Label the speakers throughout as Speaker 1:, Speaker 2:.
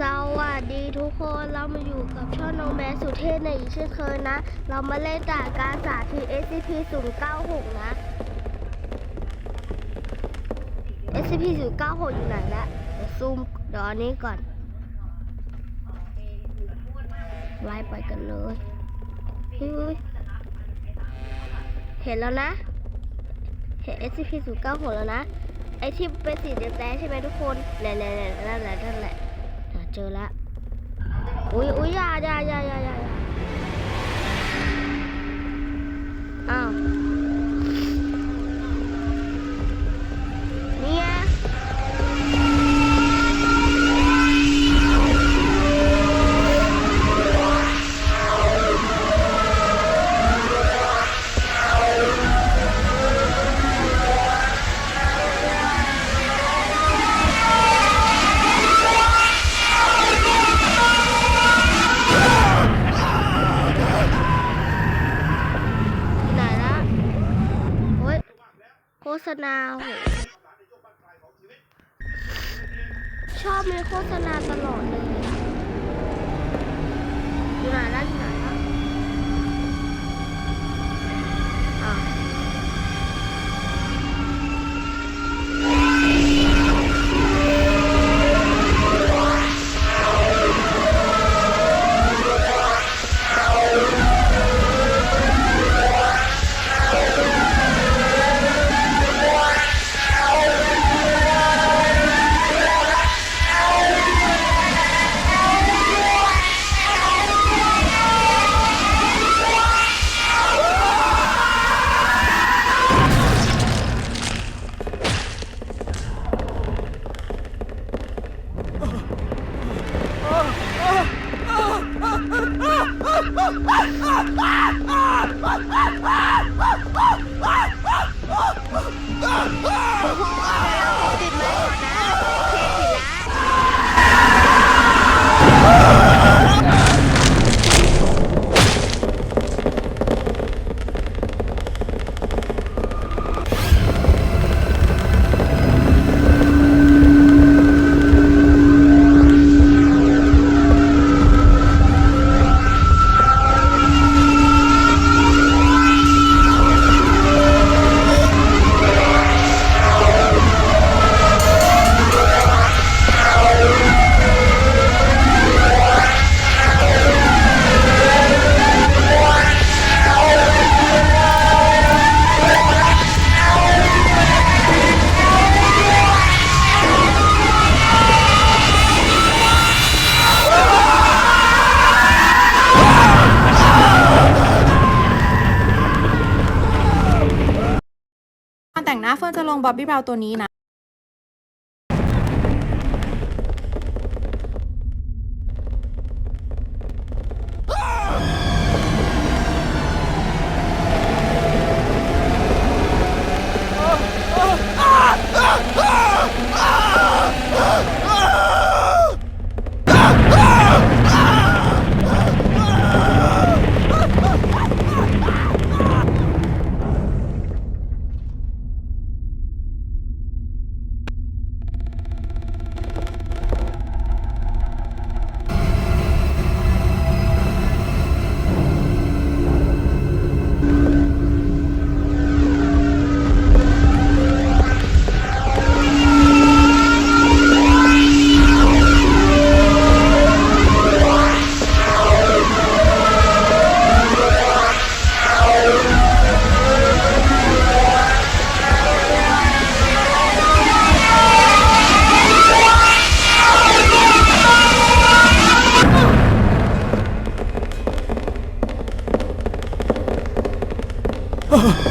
Speaker 1: สวัสดีทุกคนเรามาอยู่กับช่องน้องแมสสุเทพในอีกเช่นเคยนะ เรามาเล่นจากการสาธิต SCP 096นะ SCP 096อยู่ไหนละเดี๋ยวซูมเดี๋ยวอันนี้ก่อน ไล่ไปกันเลยเห็นแล้วนะ เห็น SCP 096แล้วนะ ไอที่เป็นสีแดงๆใช่ไหมทุกคนเนี่ยเนี่ยเนี่ยนั่นแหละนั่นแหละอะ เจอแล้วอุ้ยอุ้ยอยาอยาอยาอยาอยาอย่าอ้าว ณาโหชอบมีโฆษณาตลอดเลยอยู่ไหนละอยู่ะ
Speaker 2: บ๊อบบี้บราวน์ตัวนี้นะ
Speaker 1: Ah!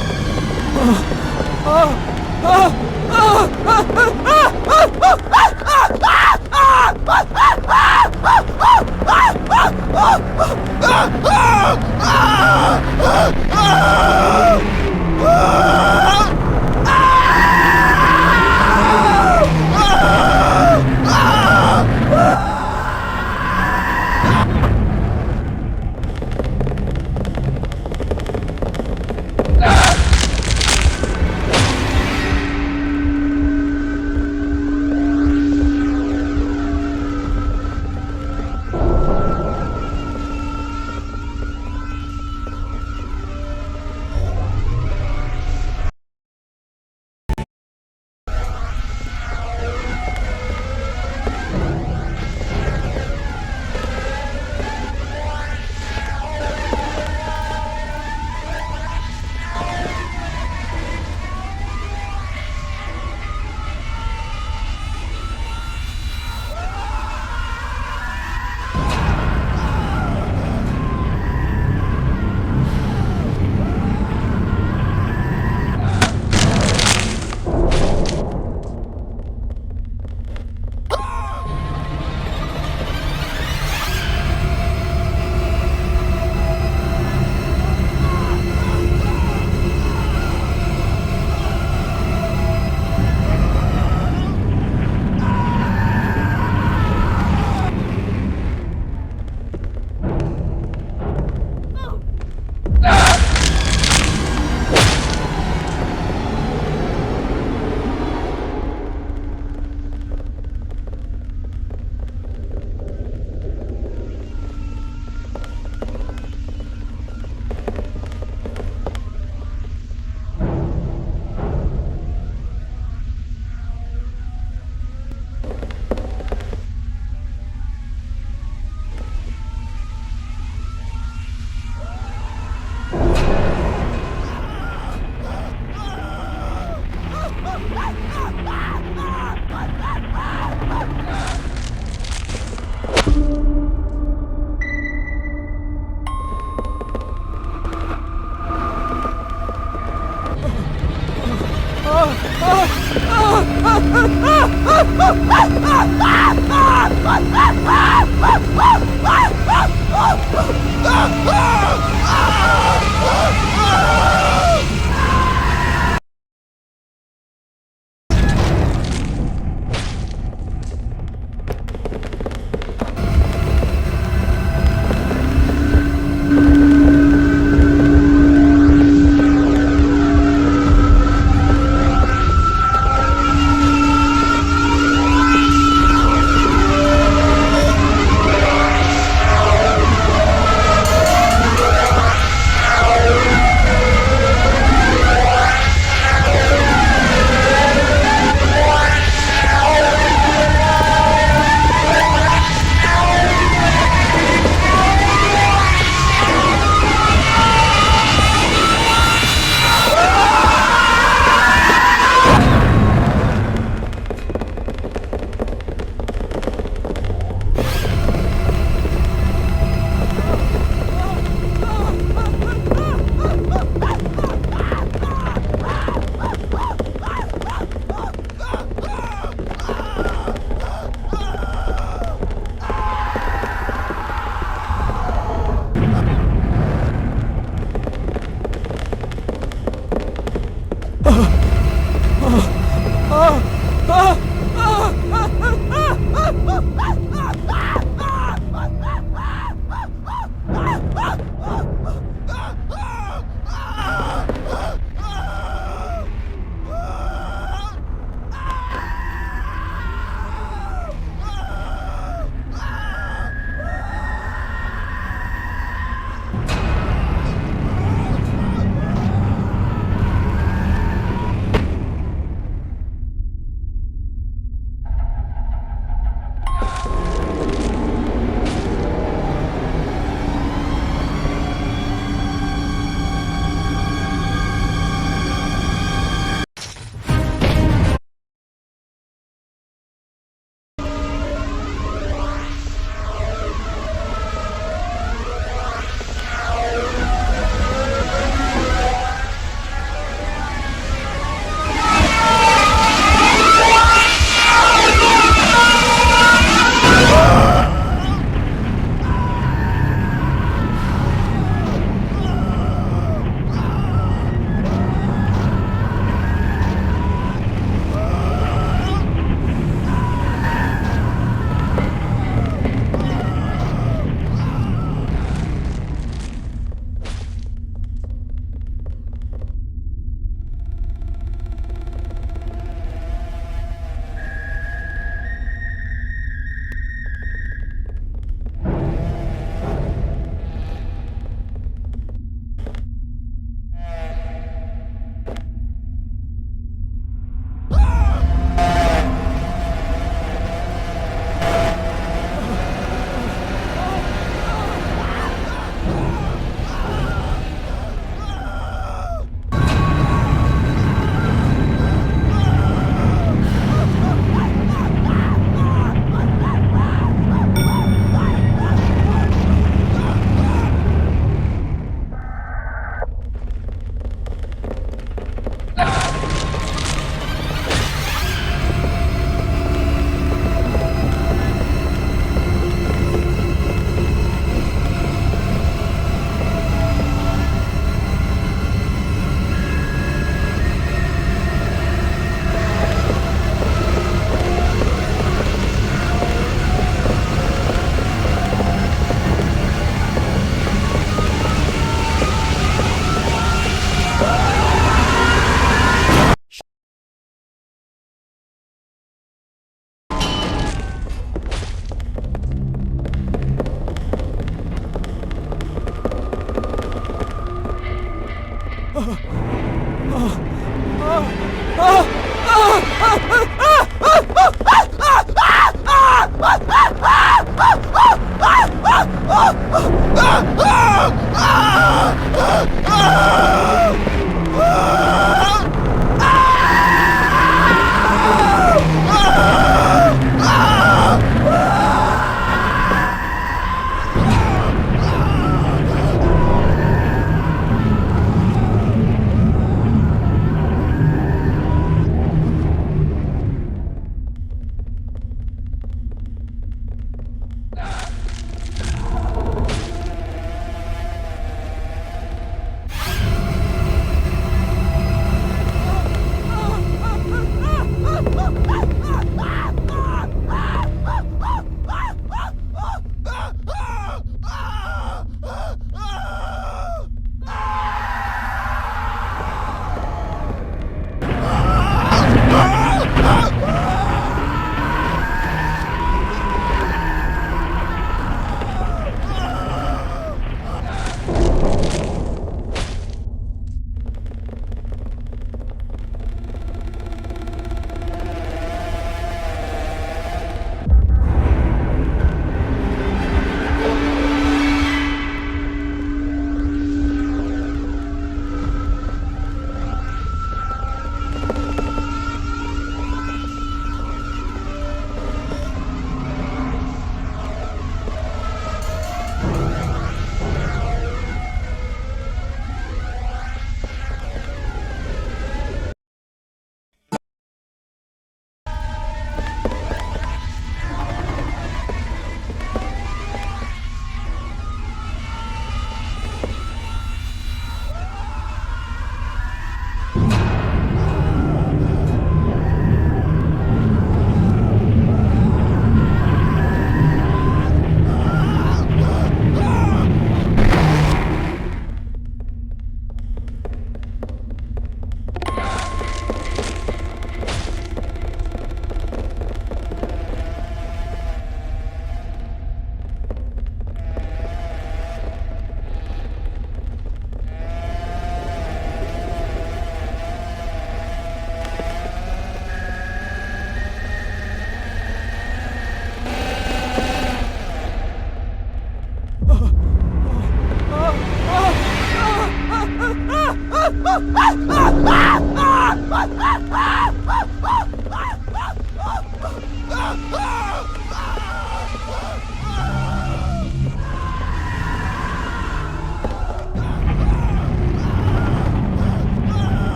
Speaker 1: Ah! Ah!
Speaker 3: Ah!